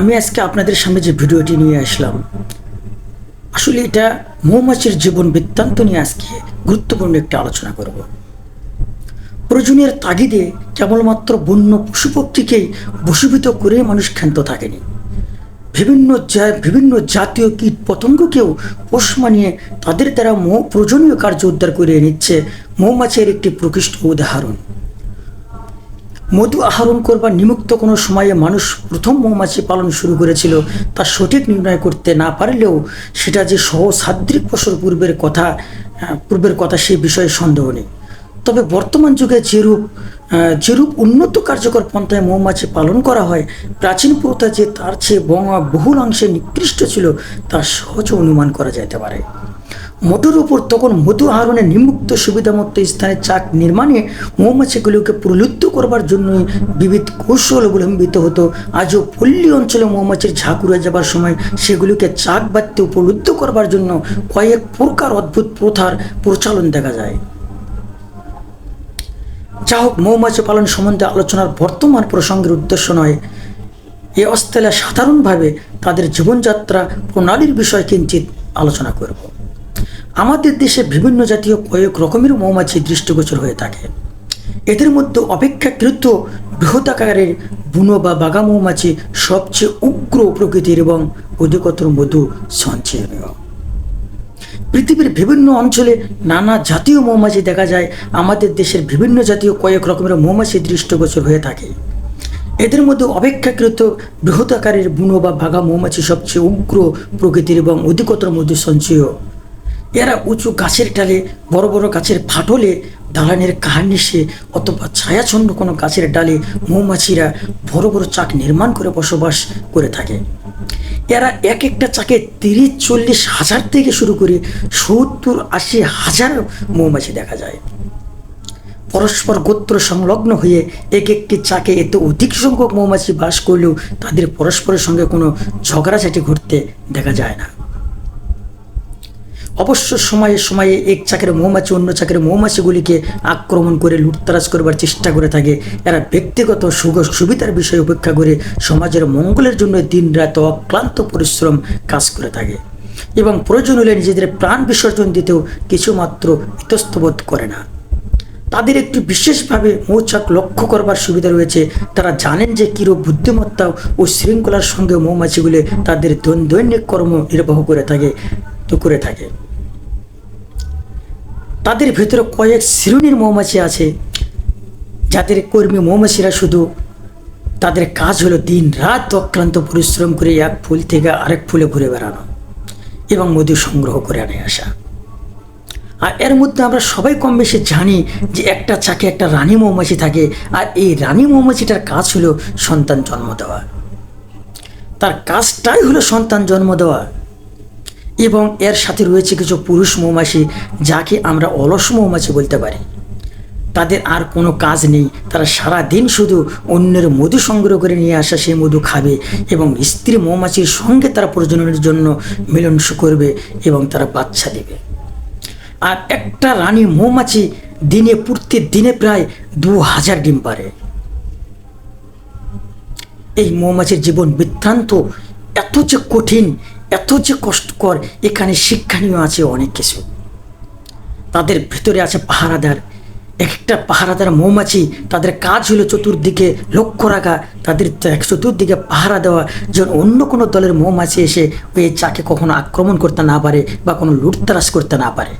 আমি আজকে আপনাদের সামনে যে ভিডিওটি নিয়ে আসলাম, আসলে এটা মৌমাছির জীবন বৃত্তান্ত নিয়ে আজকে গুরুত্বপূর্ণ একটি আলোচনা করব। প্রয়োজনের তাগিদে কেবলমাত্র বন্য পশু পক্ষীকেই বশীভূত করে মানুষ ক্ষান্ত থাকেনি। বিভিন্ন বিভিন্ন জাতীয় কীট পতঙ্গকেও পোষ মানিয়ে তাদের দ্বারা মৌ প্রয়োজনীয় কার্য উদ্ধার করে নিচ্ছে মৌমাছির একটি প্রকৃষ্ট উদাহরণ। মধু আহরণ করবার নিমুক্ত কোনো সময়ে মানুষ প্রথম মৌমাছি পালন শুরু করেছিল, তা সঠিক নির্ণয় করতে না পারলেও সেটা যে সহসাদ্রিক বছর পূর্বের কথা পূর্বের কথা সেই বিষয়ে সন্দেহ নেই। তবে বর্তমান যুগে যেরূপ যেরূপ উন্নত কার্যকর পন্থায় মৌমাছি পালন করা হয়, প্রাচীন প্রথা যে তার চেয়ে বহুলাংশে নিকৃষ্ট ছিল, তা সহজ অনুমান করা যেতে পারে। মধুর উপর তখন মধু আহরণের নিম্মুক্ত সুবিধামত্ত স্থানে চাক নির্মাণে মৌমাছিগুলোকে প্রলুব্ধ করবার জন্য বিবিধ কৌশল অবলম্বিত হতো। আজও পল্লী অঞ্চলে মৌমাছির ঝাঁক উড়ে যাবার সময় সেগুলিকে চাক বাড়তে প্রলুব্ধ করবার জন্য কয়েক প্রকার অদ্ভুত প্রথার প্রচলন দেখা যায়। যা হোক মৌমাছি পালন সম্বন্ধে আলোচনার বর্তমান প্রসঙ্গের উদ্দেশ্য নয়। এ অস্থলে সাধারণভাবে তাদের জীবনযাত্রা প্রণালীর বিষয়ে কিঞ্চিত আলোচনা করব। আমাদের দেশে বিভিন্ন জাতীয় কয়েক রকমের মৌমাছি দৃষ্টিগোচর হয়ে থাকে। এদের মধ্যে অপেক্ষাকৃত বৃহদাকারের বুনো বা বাগা মৌমাছি সবচেয়ে উগ্র প্রকৃতির এবং অধিকতর মধু সঞ্চয়নীয়। পৃথিবীর বিভিন্ন অঞ্চলে নানা জাতীয় মৌমাছি দেখা যায়, আমাদের দেশের বিভিন্ন জাতীয় কয়েক রকমের মৌমাছি দৃষ্টিগোচর হয়ে থাকে। এদের মধ্যে অপেক্ষাকৃত বৃহৎ আকারের বুনো বা ভাগা মৌমাছি সবচেয়ে উগ্র প্রকৃতির এবং অধিকতর মধু সঞ্চয় এরা উঁচু গাছের ডালে, বড় বড় গাছের ফাটলে দালানের কাহানিসে অথবা ছায়াছন্ন কোনো গাছের ডালে মৌমাছিরা বড় বড় চাক নির্মাণ করে বসবাস করে থাকে। এরা এক একটা চাকে তিরিশ, চল্লিশ হাজার থেকে শুরু করে সত্তর, আশি হাজার মৌমাছি দেখা যায়। পরস্পর গোত্র সংলগ্ন হয়ে এক একটি চাকে এত অধিক সংখ্যক মৌমাছি বাস করলেও তাদের পরস্পরের সঙ্গে কোনো ঝগড়াঝাটি ঘটতে দেখা যায় না। অবশ্য সময়ে সময়ে এক চাকের মৌমাছি অন্য চাকের মৌমাছিগুলিকে আক্রমণ করে লুটতারাজ করবার চেষ্টা করে থাকে। এরা ব্যক্তিগত সুখ সুবিধার বিষয় উপেক্ষা করে সমাজের মঙ্গলের জন্য দিনরাত অক্লান্ত পরিশ্রম কাজ করে থাকে এবং প্রয়োজন হলে নিজেদের প্রাণ বিসর্জন দিতেও কিছুমাত্র ইতস্তবোধ করে না। তাদের একটি বিশেষভাবে মৌচাক লক্ষ্য করবার সুবিধা রয়েছে। তারা জানেন যে কিরূপ বুদ্ধিমত্তা ও শৃঙ্খলার সঙ্গে মৌমাছিগুলি তাদের দৈন- দৈনিক কর্ম নির্বাহ করে থাকে তো করে থাকে। তাদের ভেতরে কয়েক শ্রেণির মৌমাছি আছে। যাদের কর্মী মৌমাছিরা শুধু তাদের কাজ হলো দিন রাত অক্লান্ত পরিশ্রম করে এক ফুল থেকে আরেক ফুলে ঘুরে বেড়ানো এবং মধু সংগ্রহ করে আনে আসা। আর এর মধ্যে আমরা সবাই কম বেশি জানি যে একটা চাকে একটা রানী মৌমাছি থাকে আর এই রানী মৌমাছিটার কাজ হলো সন্তান জন্ম দেওয়া। তার কাজটাই হলো সন্তান জন্ম দেওয়া। এবং এর সাথে রয়েছে কিছু পুরুষ মৌমাছি যাকে আমরা অলস মৌমাছি বলতে পারি। তাদের আর কোনো কাজ নেই। তারা সারা দিন শুধু অন্যের মধু সংগ্রহ করে নিয়ে আসা সেই মধু খাবে এবং স্ত্রী মৌমাছির সঙ্গে তারা প্রজননের জন্য মিলনস করবে এবং তারা বাচ্চা দেবে। আর একটা রানী মৌমাছি দিনে পূর্তি দিনে প্রায় দু হাজার ডিম পারে। এই মৌমাছির জীবন বৃত্তান্ত এত যে কঠিন এত যে কষ্টকর, এখানে শিক্ষণীয় আছে অনেক কিছু। তাদের ভেতরে আছে পাহারাদার। এক একটা পাহারাদার মৌমাছি, তাদের কাজ হলো চতুর্দিকে লক্ষ্য রাখা। তাদের চতুর্দিকে পাহারা দেওয়া। যেন অন্য কোনো দলের মৌমাছি এসে ওই চাকে কখনো আক্রমণ করতে না পারে বা কোনো লুটতারাস করতে না পারে।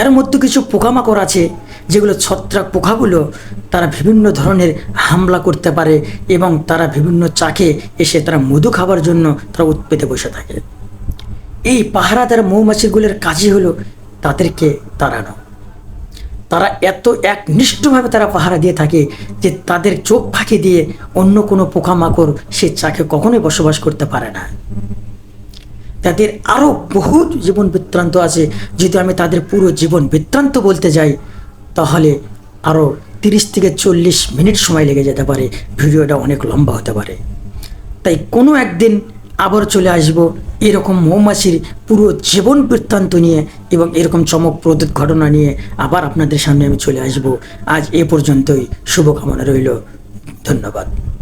এর মধ্যে কিছু পোকামাকড় আছে। যেগুলো ছত্রাক পোকাগুলো, তারা বিভিন্ন ধরনের হামলা করতে পারে এবং তারা বিভিন্ন চাকে এসে তারা মধু খাবার জন্য তারা উৎপেতে বসে থাকে। এই পাহারাদার মৌমাছিগুলোর কাজই হলো তাদেরকে তাড়ানো। তারা এত একনিষ্ঠভাবে তারা পাহারা দিয়ে থাকে যে তাদের চোখ ফাঁকি দিয়ে অন্য কোনো পোকামাকড় সে চাকে কখনোই বসবাস করতে পারে না। তাদের আরও বহু জীবন বৃত্তান্ত আছে। যদি আমি তাদের পুরো জীবন বৃত্তান্ত বলতে যাই তাহলে আরও তিরিশ থেকে চল্লিশ মিনিট সময় লেগে যেতে পারে। ভিডিওটা অনেক লম্বা হতে পারে। তাই কোনো একদিন আবার চলে আসব এরকম মৌমাছির পুরো জীবন বৃত্তান্ত নিয়ে এবং এরকম চমকপ্রদ ঘটনা নিয়ে আবার আপনাদের সামনে আমি চলে আসব। আজ এ পর্যন্তই। শুভকামনা রইল। ধন্যবাদ।